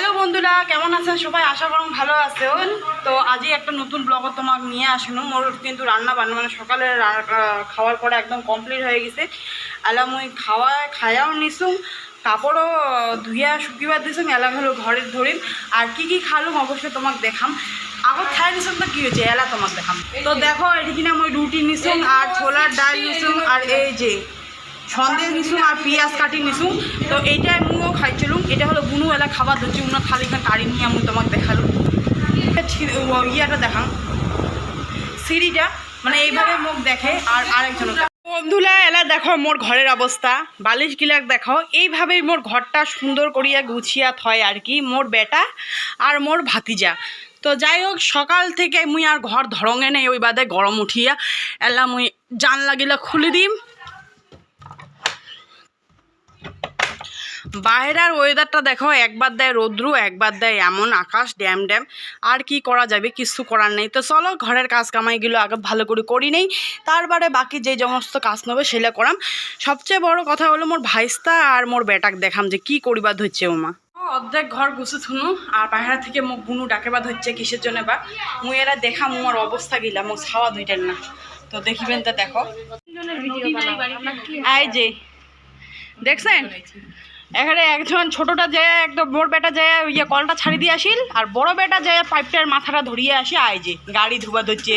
Hello বন্ধুরা, কেমন আছেন সবাই? আশা করুন ভালো আছেন। তো আজই একটা নতুন ব্লগ তোমাকে নিয়ে আসলো মোর কিন্তু রান্না বান্না মানে সকালে খাওয়ার পরে একদম কমপ্লিট হয়ে গেছে। এলা মুই খাওয়া খায়াও নিসুম, কাপড়ও ধুইয়া শুকিবার দিছুম এলা হলো ঘরে ধরিম আর কি কি খালুম অবশ্যই তোমাকে দেখাম। আগত খাই নিছুম তো কী হয়েছে? এলা তোমাকে দেখাম। তো দেখো এটি কিনা মই রুটি নিছুম আর ছোলার ডাল নিছুম আর এই যে সন্দেশ নিছুম আর পিঁয়াজ কাটি নিছুম তো এইটাই মুও খাইছিলুম এটা হলো বুনু এলা খাবার ধরছি উনা খালি খান কাড়ি নিয়ে আমি তোমাকে দেখালুম ইয়াটা দেখাম সিঁড়িটা মানে এইভাবে মুখ দেখে আর আরেকজন বন্ধুলা এলা দেখো মোর ঘরের অবস্থা। বালিশ গিলাক দেখো, এইভাবেই মোর ঘরটা সুন্দর করিয়া গুছিয়া থয় আর কি, মোর বেটা আর মোর ভাতিজা। তো যাই হোক, সকাল থেকে মুই আর ঘর ধরঙে নেই, ওই বাদে গরম উঠিয়া। এলা মুই জানলা গিলা খুলে দিম। বাইরের ওয়েদারটা দেখো একবার দেয় রৌদ্রু একবার দেয় এমন আকাশ ড্যাম ড্যাম। আর কি করা যাবে কিছু করার নেই। তো চলো ঘরের কাজ কামাইগুলো আগে ভালো করে করি নেই। তারপরে বাকি যে সমস্ত কাজ নেবে সেটা করাম। সবচেয়ে বড় কথা হলো মোর ভাইস্তা আর মোর বেটাক দেখাম যে কি করিবার ধরছে ওমা। অর্ধেক ঘর গুছে থুনু আর বাইরে থেকে মোক বুনু ডাকে বা ধরছে কিসের জন্য বা? মুই এরা দেখাম মোর অবস্থা গিলা মোক ছাওয়া ধুইটেন না। তো দেখিবেন তো দেখো। এই যে দেখছেন? এখানে একজন ছোটটা যায় একদম বড় বেটা যায় ইয়ে কলটা ছাড়ি দিয়ে আসিল আর বড় বেটা যায় পাইপটার মাথাটা ধরিয়ে আসি আয় যে গাড়ি ধুবা ধরছে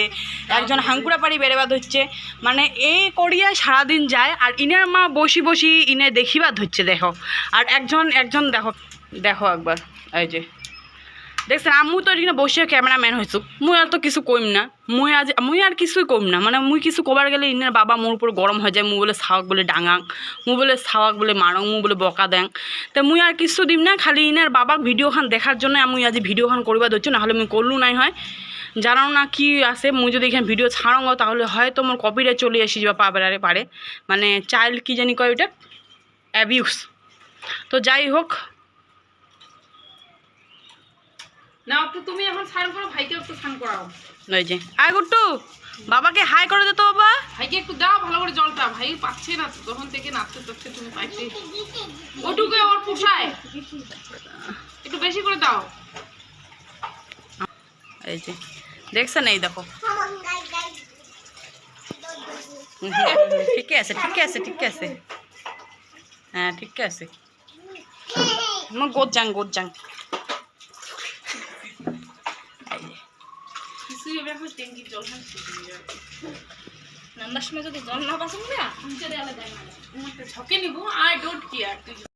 একজন হাঙ্কুড়া পাড়ি বেড়েবা ধরছে। মানে এই করিয়া সারাদিন যায় আর ইনার মা বসি বসি ইনে দেখিবা ধরছে দেখো। আর একজন একজন দেখো দেখো একবার আয় যে। দেখছেন আমি তো এখানে বসে ক্যামেরাম্যান হয়েছু মুই আর তো কিছু কইম না। মুই আজ মুই আর কিছুই কইম না। মানে মুই কিছু কবার গেলে ইনার বাবা মোর উপর গরম হয়ে যায়। মু বলে সাওয়াক, বলে ডাঙাং মুই বলে সাওয়াক, বলে মারং মুই বলে বকা দেং। তো মুই আর কিছু দিম না, খালি ইনের বাবাক ভিডিওখান দেখার জন্য আমি আজ ভিডিওখান করিবা ধরছি নাহলে মুই করলু নাই হয়। জানো না কি আছে মুই যদি এখানে ভিডিও ছাড়াঙ্গ তাহলে হয়তো মোর কপিরাইট চলে আসি বা পাবে পারে মানে চাইল্ড কি জানি কয় ওটা অ্যাবিউস তো যাই হোক না তো তুমি এখন স্নান করো ভাইকে একটু স্নান করাও। ওই যে। আয় গুট্টু বাবাকে হাই করে দে তো বাবা। ভাইকে একটু দাও ভালো করে জলটা। ভাই পাচ্ছে না তো তখন থেকে নাচতে নাচতে তুমি পাইতে ওটুকু ওর পোষায়। একটু বেশি করে দাও। এই যে। দেখছেন এই দেখো। ঠিকই আছে ঠিকই আছে ঠিকই আছে। হ্যাঁ ঠিক আছে। আমার গোজাং গোজাং এই হবে এখন ট্যাঙ্কির জল খান নান্দার সময় যদি জল না পাচ্ছেন না ঝকে নিবো আই ডোন্ট কেয়ার তুই